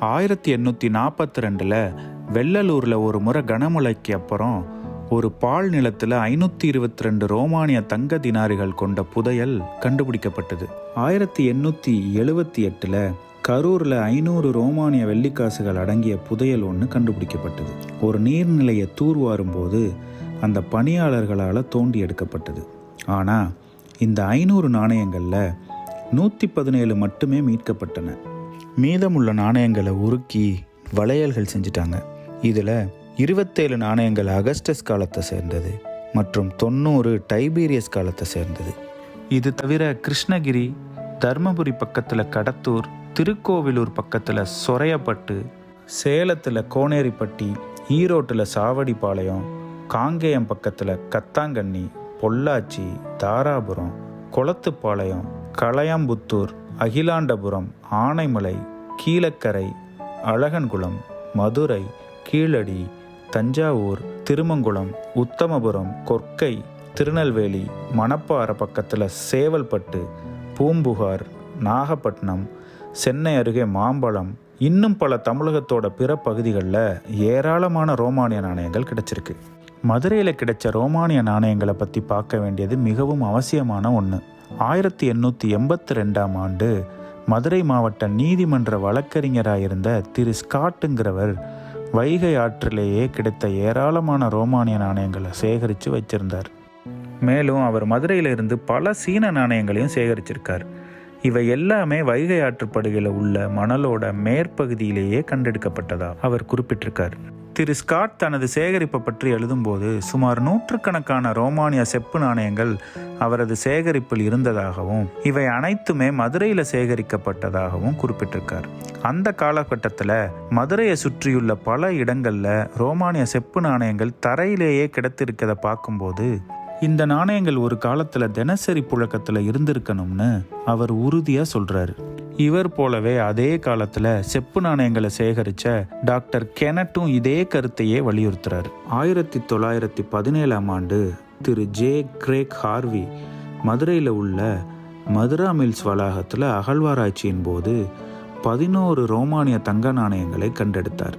ஆயிரத்தி எண்ணூற்றி நாற்பத்தி ரெண்டில் வெள்ளலூரில் ஒரு முறை கனமழைக்கு அப்புறம் ஒரு பால் நிலத்தில் ஐநூற்றி இருபத்தி ரெண்டு ரோமானிய தங்க தினாரிகள் கொண்ட புதையல் கண்டுபிடிக்கப்பட்டது. ஆயிரத்தி எண்ணூற்றி எழுபத்தி எட்டில் கரூரில் ஐநூறு ரோமானிய வெள்ளிக்காசுகள் அடங்கிய புதையல் ஒன்று கண்டுபிடிக்கப்பட்டது. ஒரு நீர்நிலையை தூர்வாரும் போது அந்த பணியாளர்களால் தோண்டி எடுக்கப்பட்டது. ஆனால் இந்த ஐநூறு நாணயங்களில் நூற்றி பதினேழு மட்டுமே மீட்கப்பட்டன. மீதமுள்ள நாணயங்களை உருக்கி வளையல்கள் செஞ்சிட்டாங்க. இதில் இருபத்தேழு நாணயங்கள் அகஸ்டஸ் காலத்தை சேர்ந்தது மற்றும் தொண்ணூறு டைபீரியஸ் காலத்தை சேர்ந்தது. இது தவிர கிருஷ்ணகிரி தர்மபுரி பக்கத்தில் கடத்தூர் திருக்கோவிலூர் பக்கத்தில் சொரையப்பட்டு சேலத்தில் கோனேரிப்பட்டி ஈரோட்டில் சாவடிப்பாளையம் காங்கேயம் பக்கத்தில் கத்தாங்கண்ணி பொள்ளாச்சி தாராபுரம் குளத்துப்பாளையம் களையாம்புத்தூர் அகிலாண்டபுரம் ஆனைமலை கீழக்கரை அழகன்குளம் மதுரை கீழடி தஞ்சாவூர் திருமங்குளம் உத்தமபுரம் கொர்க்கை திருநெல்வேலி மணப்பாறை பக்கத்தில் சேவல்பட்டு பூம்புகார் நாகப்பட்டினம் சென்னை அருகே மாம்பழம் இன்னும் பல தமிழகத்தோட பிற பகுதிகளில் ஏராளமான ரோமானிய நாணயங்கள் கிடைச்சிருக்கு. மதுரையில் கிடைச்ச ரோமானிய நாணயங்களை பற்றி பார்க்க வேண்டியது மிகவும் அவசியமான ஒன்று ஆயிரத்தி எண்ணூற்றி எண்பத்தி ரெண்டாம் ஆண்டு மதுரை மாவட்ட நீதிமன்ற வழக்கறிஞராக இருந்த திரு. ஸ்காட்டுங்கிறவர் வைகை ஆற்றிலேயே கிடைத்த ஏராளமான ரோமானிய நாணயங்களை சேகரித்து வச்சிருந்தார். மேலும் அவர் மதுரையிலிருந்து பல சீன நாணயங்களையும் சேகரிச்சிருக்கார். இவை எல்லாமே வைகை ஆற்றுப்படுகையில் உள்ள மணலோட மேற்பகுதியிலேயே கண்டெடுக்கப்பட்டதா அவர் குறிப்பிட்டிருக்கார். திரு ஸ்காட் தனது சேகரிப்பை பற்றி எழுதும்போது சுமார் நூற்றுக்கணக்கான ரோமானிய செப்பு நாணயங்கள் அவரது சேகரிப்பில் இருந்ததாகவும் இவை அனைத்துமே மதுரையில் சேகரிக்கப்பட்டதாகவும் குறிப்பிட்டிருக்கார். அந்த காலகட்டத்தில் மதுரையை சுற்றியுள்ள பல இடங்களில் ரோமானிய செப்பு நாணயங்கள் தரையிலேயே கிடைத்திருக்கதை பார்க்கும்போது இந்த நாணயங்கள் ஒரு காலத்தில் தினசரி புழக்கத்தில் இருந்திருக்கணும்னு அவர் உறுதியாக சொல்கிறாரு இவர் போலவே அதே காலத்தில் செப்பு நாணயங்களை சேகரித்த டாக்டர் கெனட்டும் இதே கருத்தையே வலியுறுத்துறாரு. ஆயிரத்தி தொள்ளாயிரத்தி பதினேழாம் ஆண்டு திரு ஜே கிரேக் ஹார்வி மதுரையில் உள்ள மதுரா மில்ஸ் வளாகத்தில் அகழ்வாராய்ச்சியின் போது பதினோரு ரோமானிய தங்க நாணயங்களை கண்டெடுத்தார்.